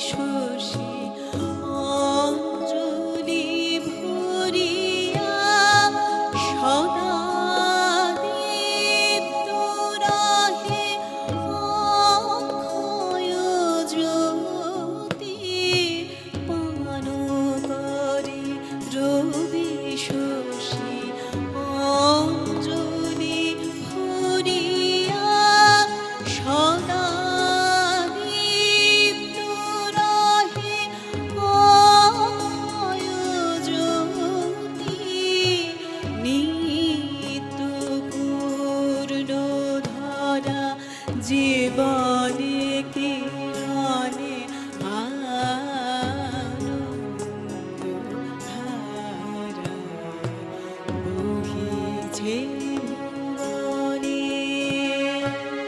should. জীবনে কি অনে আনন্দ ধারা বহিছে?